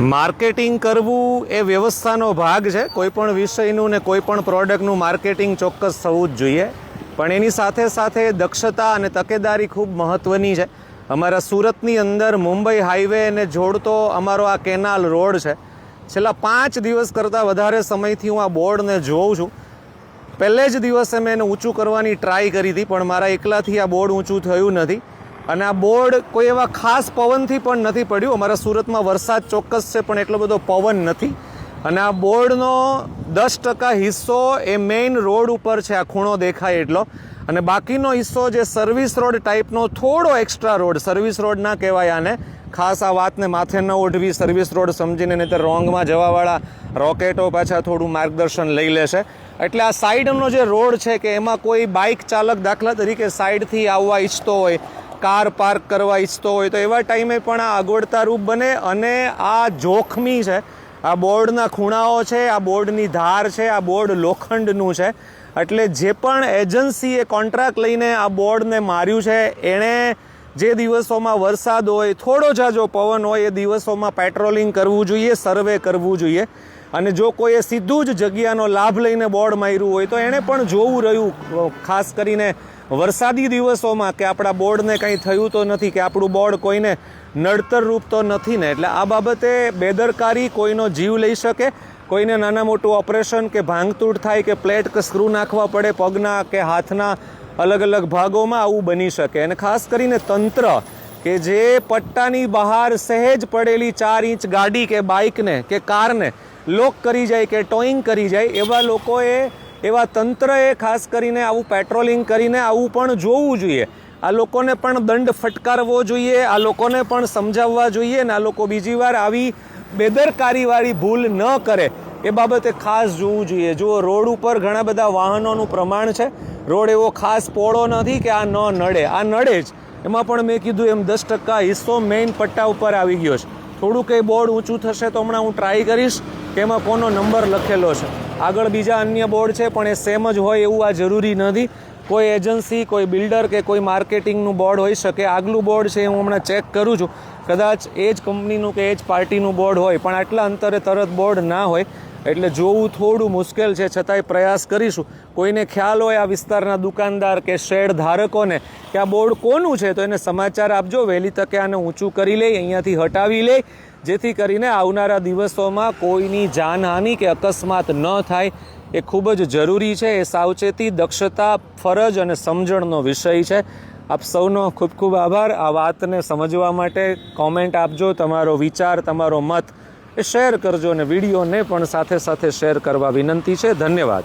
Marketing કરવું એ વ્યવસ્થાનો ભાગ છે. કોઈ પણ વિષયનું ને કોઈ પણ પ્રોડક્ટનું માર્કેટિંગ ચોક્કસ થવું જ જોઈએ. પણ એની સાથે સાથે દક્ષતા અને તકેદારી ખૂબ મહત્ત્વની છે. અમારા સુરતની અંદર મુંબઈ હાઈવેને જોડતો અમારો આ કેનાલ રોડ છે. છેલ્લા પાંચ દિવસ કરતાં વધારે સમયથી હું આ બોર્ડને જોઉં છું. પહેલે જ દિવસે મેં એને ઊંચું કરવાની ટ્રાય કરી હતી, પણ મારા એકલાથી આ બોર્ડ ઊંચું થયું નથી. અને આ બોર્ડ કોઈ એવા ખાસ પવનથી પણ નથી પડ્યું. અમારા સુરતમાં વરસાદ ચોક્કસ છે, પણ એટલો બધો પવન નથી. અને આ બોર્ડનો દસ ટકા હિસ્સો એ મેઇન રોડ ઉપર છે, આ ખૂણો દેખાય એટલો. અને બાકીનો હિસ્સો જે સર્વિસ રોડ ટાઈપનો થોડો એક્સ્ટ્રા રોડ, સર્વિસ રોડ ના કહેવાય આને. ખાસ આ વાતને માથે ન ઓઢવી, સર્વિસ રોડ સમજીને નહીં તો રોંગમાં જવાવાળા રોકેટો પાછા થોડું માર્ગદર્શન લઈ લેશે. એટલે આ સાઈડનો જે રોડ છે કે એમાં કોઈ બાઇક ચાલક દાખલા તરીકે સાઈડથી આવવા ઈચ્છતો હોય કાર પાર્ક કરવા ઈચ્છતો હોય તો એવા ટાઈમે પણ આ અગવડતારૂપ બને અને આ જોખમી છે. આ બોર્ડના ખૂણાઓ છે, આ બોર્ડની ધાર છે, આ બોર્ડ લોખંડનું છે. એટલે જે પણ એજન્સીએ કોન્ટ્રાક્ટ લઈને આ બોર્ડને માર્યું છે, એણે જે દિવસોમાં વરસાદ હોય, થોડો જાજો પવન હોય, એ દિવસોમાં પેટ્રોલિંગ કરવું જોઈએ, સર્વે કરવું જોઈએ. અને જો કોઈએ સીધું જ જગ્યાનો લાભ લઈને બોર્ડ માર્યું હોય તો એણે પણ જોવું રહ્યું, ખાસ કરીને વરસાદી દિવસોમાં કે આપણા બોર્ડને કંઈ થયું તો નથી, કે આપણું બોર્ડ કોઈને નડતર રૂપ તો નથી ને, એટલે આ બાબતે બેદરકારી કોઈનો જીવ લઈ શકે, કોઈને નાના મોટું ઓપરેશન કે ભાંગતૂટ થાય કે પ્લેટ કે સ્ક્રૂ નાખવા પડે પગના કે હાથના અલગ અલગ ભાગોમાં, આવું બની શકે. અને ખાસ કરીને તંત્ર કે જે પટ્ટાની બહાર સહેજ પડેલી ચાર ઇંચ ગાડી કે બાઇકને કે કારને લોક કરી જાય કે ટોઈંગ કરી જાય, એવા લોકોએ એવા તંત્રએ ખાસ કરીને આવું પેટ્રોલિંગ કરીને આવું પણ જોવું જોઈએ. આ લોકોને પણ દંડ ફટકારવો જોઈએ, આ લોકોને પણ સમજાવવા જોઈએ અને આ લોકો બીજી વાર આવી બેદરકારીવાળી ભૂલ ન કરે. એ બાબતે ખાસ જોવું જોઈએ. જુઓ રોડ ઉપર ઘણા બધા વાહનોનું પ્રમાણ છે, રોડ એવો ખાસ પોળો નથી કે આ ન નડે. આ નડે જ. એમાં પણ મેં કીધું એમ દસ ટકા હિસ્સો મેઇન પટ્ટા ઉપર આવી ગયો છે. થોડું કંઈ બોર્ડ ઊંચું થશે તો હમણાં હું ટ્રાય કરીશ કે એમાં કોનો નંબર લખેલો છે. આગળ બીજા અન્ય બોર્ડ છે, પણ એ સેમ જ હોય એવું આ જરૂરી નથી. કોઈ એજન્સી, કોઈ બિલ્ડર કે કોઈ માર્કેટિંગનું બોર્ડ હોઈ શકે. આગલું બોર્ડ છે, હું હમણાં ચેક કરું છું. કદાચ એ જ કંપનીનું કે એ જ પાર્ટીનું બોર્ડ હોય, પણ આટલા અંતરે તરત બોર્ડ ના હોય એટલે જોવું થોડું મુશ્કેલ છે, છતાંય પ્રયાસ કરીશું. કોઈને ખ્યાલ હોય આ વિસ્તારના દુકાનદાર કે શેડ ધારકોને કે આ બોર્ડ કોનું છે, તો એને સમાચાર આપજો. વહેલી તકે આને ઊંચું કરી લે અહીંયાથી હટાવી લે જેથી કરીને આવનારા દિવસોમાં કોઈની જાનહાનિ કે અકસ્માત ન થાય એ ખૂબ જ જરૂરી છે. એ સાવચેતી, દક્ષતા, ફરજ અને સમજણનો વિષય છે. આપ સૌનો ખૂબ ખૂબ આભાર. આ વાતને સમજવા માટે કોમેન્ટ આપજો. તમારો વિચાર, તમારો મત એ શેર કરજો અને વિડીયોને પણ સાથે સાથે શેર કરવા વિનંતી છે. ધન્યવાદ.